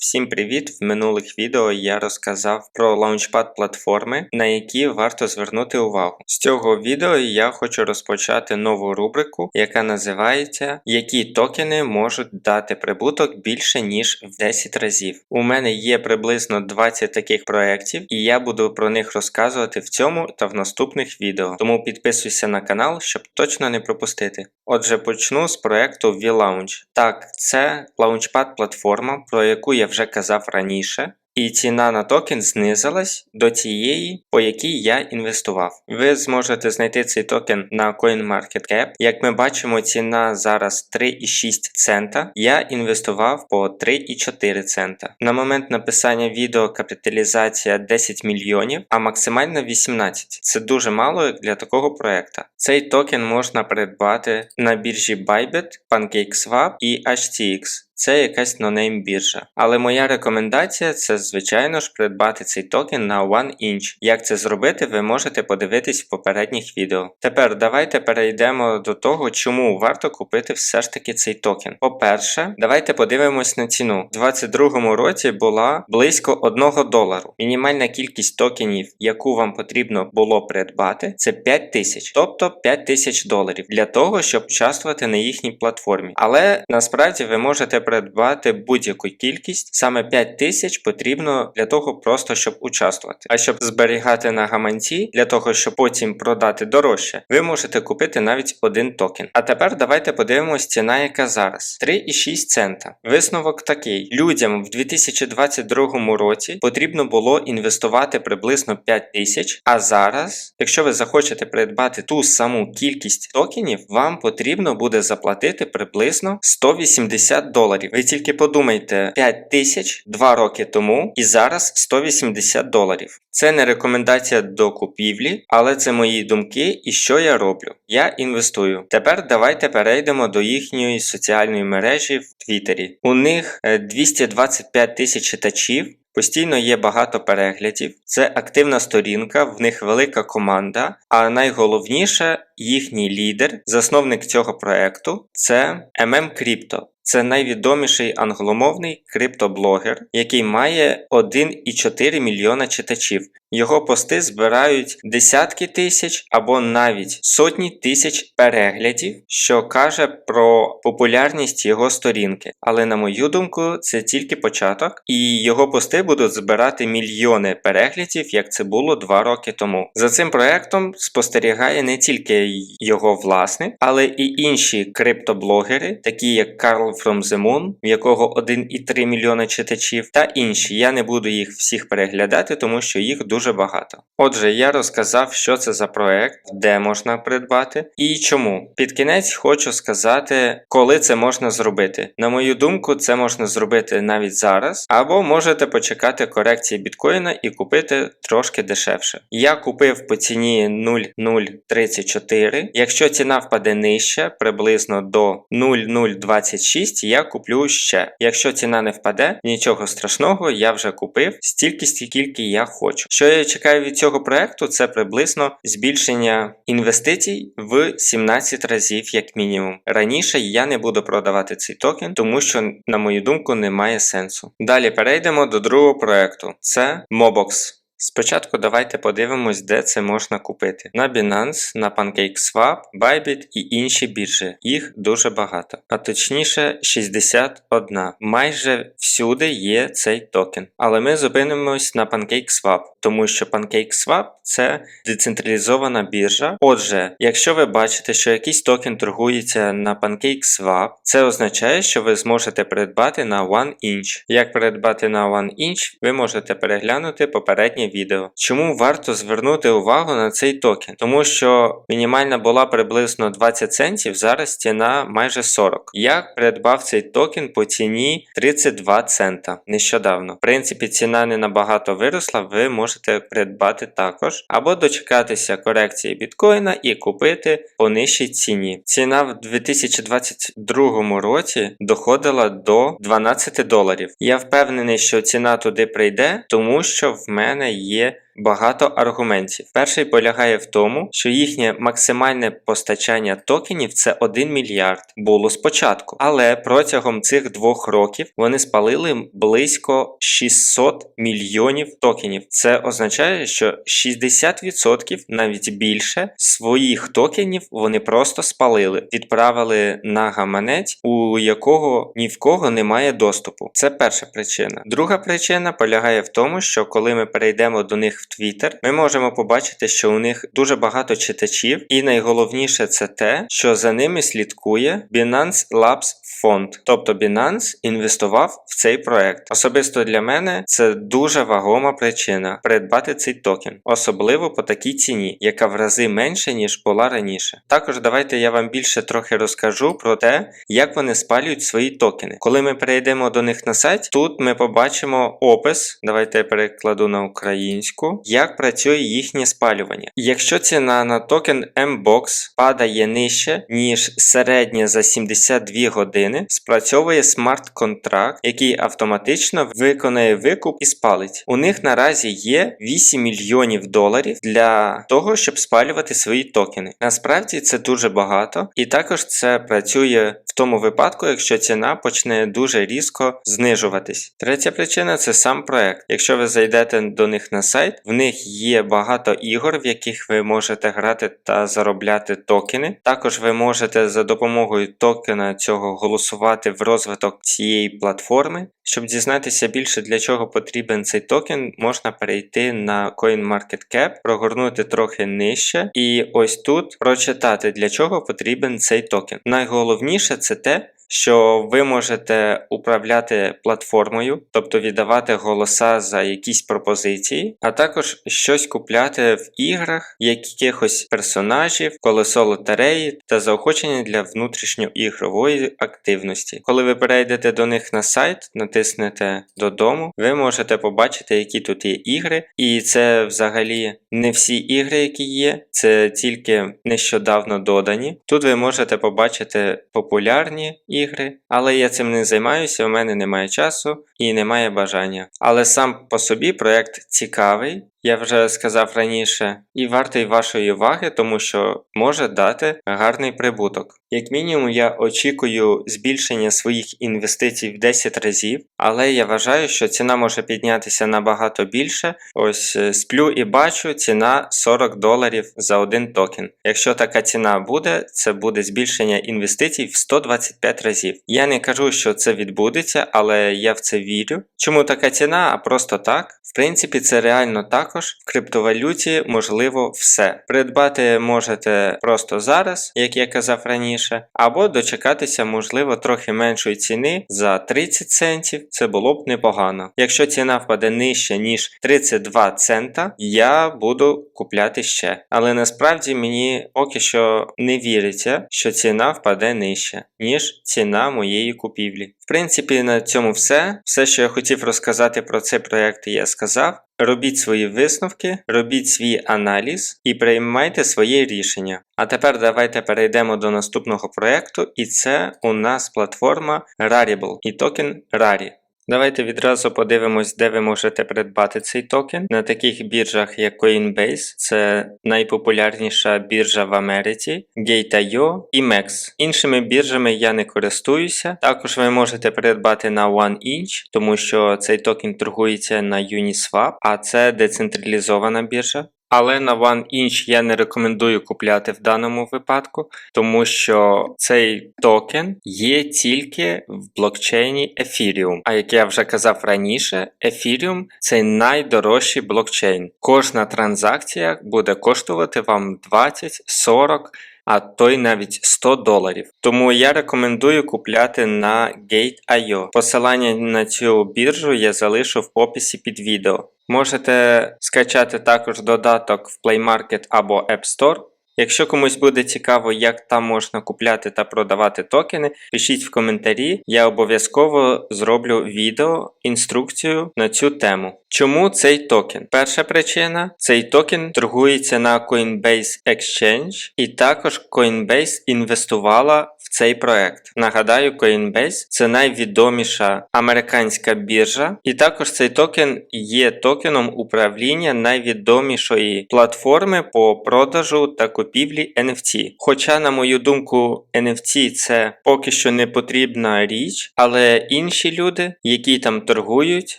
Всім привіт! В минулих відео я розказав про лаунчпад платформи, на які варто звернути увагу. З цього відео я хочу розпочати нову рубрику, яка називається Які токени можуть дати прибуток більше ніж в 10 разів. У мене є приблизно 20 таких проєктів, і я буду про них розказувати в цьому та в наступних відео. Тому підписуйся на канал, щоб точно не пропустити. Отже, почну з проекту VLaunch. Так, це лаунчпад платформа, про яку я вже казав раніше, і ціна на токен знизилась до тієї, по якій я інвестував. Ви зможете знайти цей токен на CoinMarketCap. Як ми бачимо, ціна зараз 3,6 цента. Я інвестував по 3,4 цента. На момент написання відео капіталізація 10 мільйонів, а максимально 18. Це дуже мало для такого проекта. Цей токен можна придбати на біржі Bybit, PancakeSwap і HTX це якась нонейм біржа. Але моя рекомендація це, звичайно ж, придбати цей токен на OneInch. Як це зробити, ви можете подивитись в попередніх відео. Тепер давайте перейдемо до того, чому варто купити все ж таки цей токен. По-перше, давайте подивимось на ціну. У 2022 році була близько 1 долару. Мінімальна кількість токенів, яку вам потрібно було придбати, це 5 тисяч, тобто 5 тисяч доларів для того, щоб участвувати на їхній платформі. Але насправді ви можете придбати будь-яку кількість, саме 5 тисяч потрібно для того, просто щоб участвувати. А щоб зберігати на гаманці, для того, щоб потім продати дорожче, ви можете купити навіть один токен. А тепер давайте подивимось ціна, яка зараз 3,6 цента. Висновок такий: людям в 2022 році потрібно було інвестувати приблизно 5 тисяч, а зараз, якщо ви захочете придбати ту саму кількість токенів, вам потрібно буде заплатити приблизно 180 доларів доларів. Ви тільки подумайте, 5 тисяч 2 роки тому і зараз 180 доларів. Це не рекомендація до купівлі, але це мої думки і що я роблю. Я інвестую. Тепер давайте перейдемо до їхньої соціальної мережі в Твіттері. У них 225 е, тисяч читачів. Постійно є багато переглядів, це активна сторінка, в них велика команда. А найголовніше, їхній лідер, засновник цього проекту, це MM Crypto. Це найвідоміший англомовний криптоблогер, який має 1,4 мільйона читачів. Його пости збирають десятки тисяч або навіть сотні тисяч переглядів, що каже про популярність його сторінки. Але на мою думку, це тільки початок, і його пости будуть збирати мільйони переглядів, як це було два роки тому. За цим проектом спостерігає не тільки його власник, але і інші криптоблогери, такі як Карл From the Moon, в якого 1,3 мільйона читачів, та інші. Я не буду їх всіх переглядати, тому що їх дуже дуже багато. Отже, я розказав, що це за проект, де можна придбати і чому. Під кінець хочу сказати, коли це можна зробити. На мою думку, це можна зробити навіть зараз, або можете почекати корекції біткоїна і купити трошки дешевше. Я купив по ціні 0,034. Якщо ціна впаде нижче, приблизно до 0,026, я куплю ще. Якщо ціна не впаде, нічого страшного, я вже купив стільки, скільки я хочу. Що я чекаю від цього проекту, це приблизно збільшення інвестицій в 17 разів, як мінімум. Раніше я не буду продавати цей токен, тому що, на мою думку, немає сенсу. Далі перейдемо до другого проекту: це Mobox. Спочатку давайте подивимось, де це можна купити. На Binance, на PancakeSwap, Bybit і інші біржі. Їх дуже багато. А точніше 61. Майже всюди є цей токен. Але ми зупинимось на PancakeSwap, тому що PancakeSwap це децентралізована біржа. Отже, якщо ви бачите, що якийсь токен торгується на PancakeSwap, це означає, що ви зможете придбати на OneInch. Як придбати на OneInch, ви можете переглянути попереднє відео. Чому варто звернути увагу на цей токен? Тому що мінімальна була приблизно 20 центів, зараз ціна майже 40. Я придбав цей токен по ціні 32 цента нещодавно. В принципі, ціна не набагато виросла, ви можете придбати також, або дочекатися корекції біткоїна і купити по нижчій ціні. Ціна в 2022 році доходила до 12 доларів. Я впевнений, що ціна туди прийде, тому що в мене є багато аргументів. Перший полягає в тому, що їхнє максимальне постачання токенів це 1 мільярд було спочатку, але протягом цих двох років вони спалили близько 600 мільйонів токенів. Це означає, що 60% навіть більше своїх токенів вони просто спалили, відправили на гаманець, у якого ні в кого немає доступу. Це перша причина. Друга причина полягає в тому, що коли ми перейдемо до них в Twitter, ми можемо побачити, що у них дуже багато читачів, і найголовніше це те, що за ними слідкує Binance Labs фонд. Тобто Binance інвестував в цей проект. Особисто для мене це дуже вагома причина придбати цей токен, особливо по такій ціні, яка в рази менше, ніж була раніше. Також давайте я вам більше трохи розкажу про те, як вони спалюють свої токени. Коли ми перейдемо до них на сайт, тут ми побачимо опис. Давайте я перекладу на українську, як працює їхнє спалювання. Якщо ціна на токен Mbox падає нижче, ніж середня за 72 години, спрацьовує смарт-контракт, який автоматично виконає викуп і спалить. У них наразі є 8 мільйонів доларів для того, щоб спалювати свої токени. Насправді це дуже багато, і також це працює в тому випадку, якщо ціна почне дуже різко знижуватись. Третя причина це сам проект. Якщо ви зайдете до них на сайт, в них є багато ігор, в яких ви можете грати та заробляти токени. Також ви можете за допомогою токена цього голосувати в розвиток цієї платформи. Щоб дізнатися більше для чого потрібен цей токен, можна перейти на CoinMarketCap, прогорнути трохи нижче, і ось тут прочитати для чого потрібен цей токен. Найголовніше це те, що ви можете управляти платформою, тобто віддавати голоса за якісь пропозиції, а також щось купляти в іграх, якихось персонажів, колесо лотереї та заохочення для внутрішньоігрової активності. Коли ви перейдете до них на сайт, натиснете додому, ви можете побачити, які тут є ігри, і це взагалі не всі ігри, які є, це тільки нещодавно додані. Тут ви можете побачити популярні ігри, але я цим не займаюся, у мене немає часу і немає бажання. Але сам по собі проект цікавий. Я вже сказав раніше, і вартий вашої уваги, тому що може дати гарний прибуток. Як мінімум, я очікую збільшення своїх інвестицій в 10 разів, але я вважаю, що ціна може піднятися набагато більше. Ось е, сплю і бачу, ціна 40 доларів за один токен. Якщо така ціна буде, це буде збільшення інвестицій в 125 разів. Я не кажу, що це відбудеться, але я в це вірю. Чому така ціна, а просто так? В принципі, це реально також. В криптовалюті можливо все. Придбати можете просто зараз, як я казав раніше, або дочекатися, можливо, трохи меншої ціни за 30 центів. Це було б непогано. Якщо ціна впаде нижче, ніж 32 цента, я буду купляти ще. Але насправді мені поки що не віриться, що ціна впаде нижче, ніж ціна моєї купівлі. В принципі, на цьому все. Все, що я хотів розказати про цей проект, я сказав. Робіть свої висновки, робіть свій аналіз і приймайте своє рішення. А тепер давайте перейдемо до наступного проєкту, і це у нас платформа Rarible і токен Rari. Давайте відразу подивимось, де ви можете придбати цей токен. На таких біржах, як Coinbase, це найпопулярніша біржа в Америці, Gate.io і MEX. Іншими біржами я не користуюся. Також ви можете придбати на OneInch, тому що цей токен торгується на Uniswap, а це децентралізована біржа. Але на OneInch я не рекомендую купляти в даному випадку, тому що цей токен є тільки в блокчейні Ethereum. А як я вже казав раніше, Ethereum це найдорожчий блокчейн. Кожна транзакція буде коштувати вам 20, 40. А то й навіть 100 доларів. Тому я рекомендую купляти на Gate.io. Посилання на цю біржу я залишу в описі під відео. Можете скачати також додаток в Play Market або App Store. Якщо комусь буде цікаво, як там можна купляти та продавати токени, пишіть в коментарі, я обов'язково зроблю відео, інструкцію на цю тему. Чому цей токен? Перша причина цей токен торгується на Coinbase Exchange, і також Coinbase інвестувала в цей проект. Нагадаю, Coinbase це найвідоміша американська біржа, і також цей токен є токеном управління найвідомішої платформи по продажу та купівлі NFT. Хоча, на мою думку, NFT це поки що не потрібна річ, але інші люди, які там торгують,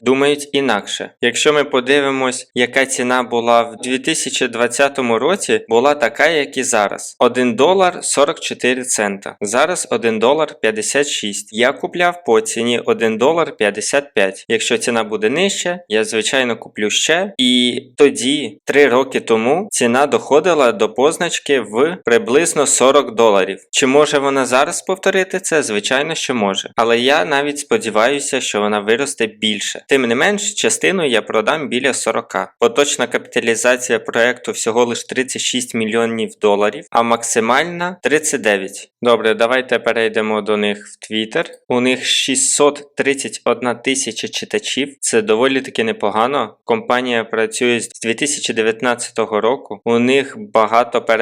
думають інакше. Якщо ми подивимось, яка ціна була в 2020 році, була така, як і зараз: 1 долар 44 цента. Зараз 1 долар 56. Я купляв по ціні 1 долар 55. Якщо ціна буде нижча, я звичайно куплю ще. І тоді, 3 роки тому, ціна доходила до позначки в приблизно 40 доларів. Чи може вона зараз повторити це? Звичайно, що може. Але я навіть сподіваюся, що вона виросте більше. Тим не менш, частину я продам біля 40. Поточна капіталізація проекту всього лише 36 мільйонів доларів, а максимальна 39. Добре, давайте перейдемо до них в Twitter. У них 631 тисяча читачів. Це доволі таки непогано. Компанія працює з 2019 року. У них багато переглядів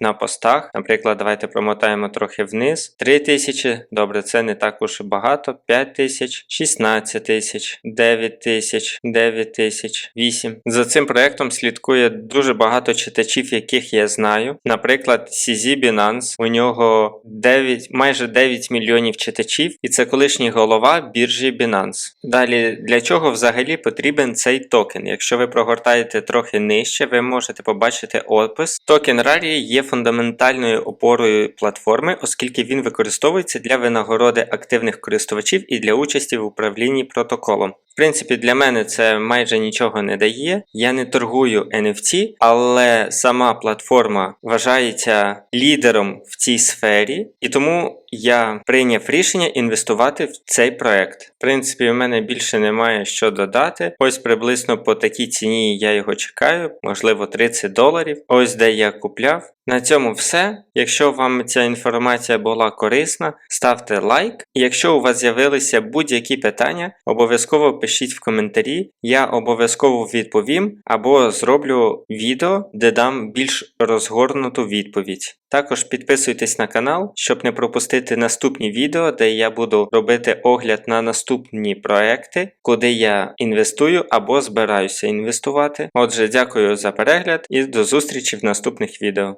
на постах. Наприклад, давайте промотаємо трохи вниз. 3 тисячі. Добре, це не так уж і багато. 5 тисяч, 16 тисяч, 9 тисяч, 9 тисяч, 8. За цим проектом слідкує дуже багато читачів, яких я знаю. Наприклад, CZ Binance, у нього 9, майже 9 мільйонів читачів, і це колишній голова біржі Binance. Далі, для чого взагалі потрібен цей токен? Якщо ви прогортаєте трохи нижче, ви можете побачити опис. Токен Rari є фундаментальною опорою платформи, оскільки він використовується для винагороди активних користувачів і для участі в управлінні протоколом. В принципі, для мене це майже нічого не дає. Я не торгую NFT, але сама платформа вважається лідером в цій сфері, і тому я прийняв рішення інвестувати в цей проект. В принципі, у мене більше немає що додати. Ось приблизно по такій ціні я його чекаю, можливо, 30 доларів. Ось де я купляв. На цьому все. Якщо вам ця інформація була корисна, ставте лайк. Якщо у вас з'явилися будь-які питання, обов'язково пишіть в коментарі. Я обов'язково відповім або зроблю відео, де дам більш розгорнуту відповідь. Також підписуйтесь на канал, щоб не пропустити наступні відео, де я буду робити огляд на наступні проекти, куди я інвестую або збираюся інвестувати. Отже, дякую за перегляд і до зустрічі в наступних відео.